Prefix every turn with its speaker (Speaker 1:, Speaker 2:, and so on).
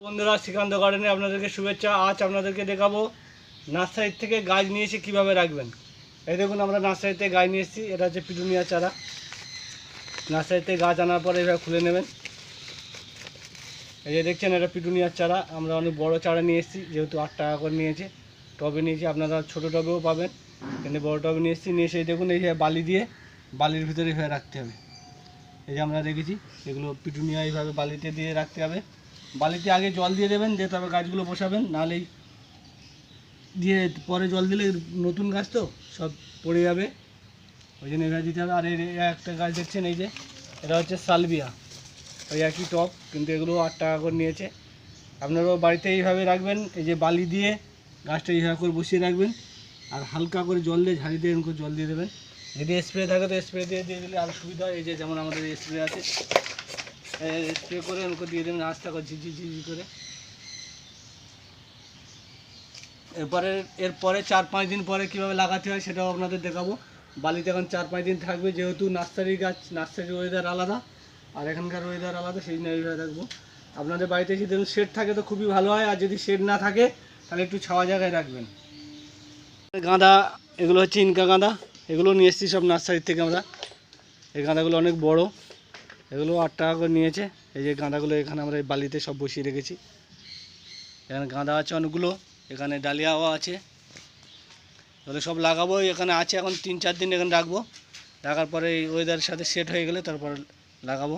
Speaker 1: বন্ধুরা, শ্রীকান্ত গার্ডেনে আপনাদেরকে শুভেচ্ছা। আজ আপনাদেরকে দেখাবো নার্সারির থেকে গাছ নিয়ে এসে কীভাবে রাখবেন। এই দেখুন, আমরা নার্সারিতে গাছ নিয়ে এসেছি। এটা হচ্ছে পিটুনিয়া চারা। নার্সারিতে গাছ আনার পরে এভাবে খুলে নেবেন। এই যে দেখছেন, এটা পিটুনিয়ার চারা। আমরা অনেক বড় চারা নিয়ে এসেছি, যেহেতু আট টাকা করে নিয়েছে। টবে নিয়েছি, আপনারা ছোটো টবেও পাবেন। কিন্তু বড় টবে নিয়ে এসেছি। নিয়ে এসে দেখুন, এই যে বালি দিয়ে বালির ভিতরে এভাবে রাখতে হবে। এই যে আমরা দেখেছি, এগুলো পিটুনিয়া এইভাবে বালিতে দিয়ে রাখতে হবে। বালিতে আগে জল দিয়ে দেবেন, দিয়ে তারপর গাছগুলো বসাবেন, নাহলেই দিয়ে পরে জল দিলে নতুন গাছ তো, সব পড়ে যাবে। ওই জন্য এভাবে দিতে হবে। আর এই একটা গাছ দেখছেন, এই যে, এটা হচ্ছে সালবিয়া ওই একই টপ, কিন্তু এগুলো আট টাকা করে নিয়েছে। আপনারাও বাড়িতে এইভাবে রাখবেন, এই যে বালি দিয়ে গাছটা এইভাবে করে বসিয়ে রাখবেন, আর হালকা করে জল দিয়ে, ঝাড়ি দিয়ে এরকম জল দিয়ে দেবেন। যদি স্প্রে থাকে তো স্প্রে দিয়ে দিয়ে দিলে আরও সুবিধা হয়। এই যে যেমন আমাদের স্প্রে আছে স্প্রে করে ওকে দিয়ে দেবেন আস্তে করে ঝিঝি করে। এরপরে এরপরে চার পাঁচ দিন পরে কীভাবে লাগাতে হয় সেটাও আপনাদের দেখাবো। বালিতে এখন চার পাঁচ দিন থাকবে, যেহেতু নার্সারি গাছ, নার্সারির ওয়েদার আলাদা, আর এখানকার ওয়েদার আলাদা, সেই জন্য এইভাবে রাখব আপনাদের বাড়িতে যদি শেড থাকে তো খুবই ভালো হয়, আর যদি শেড না থাকে, তাহলে একটু ছাওয়া জায়গায় রাখবেন। গাঁদা, এগুলো হচ্ছে ইনকা গাঁদা, এগুলো নিয়ে এসেছি সব নার্সারির থেকে আমরা। এই গাঁদাগুলো অনেক বড়। এগুলো আট টাকা করে নিয়েছে। এই যে গাঁদাগুলো এখানে আমরা এই বালিতে সব বসিয়ে রেখেছি। এখানে গাঁদা আছে অনেকগুলো, এখানে ডালিয়াও আছে। এগুলো সব লাগাবো, এখানে আছে এখন তিন চার দিন এখানে রাখব। রাখার পরে এই ওয়েদারের সাথে সেট হয়ে গেলে তারপর লাগাবো।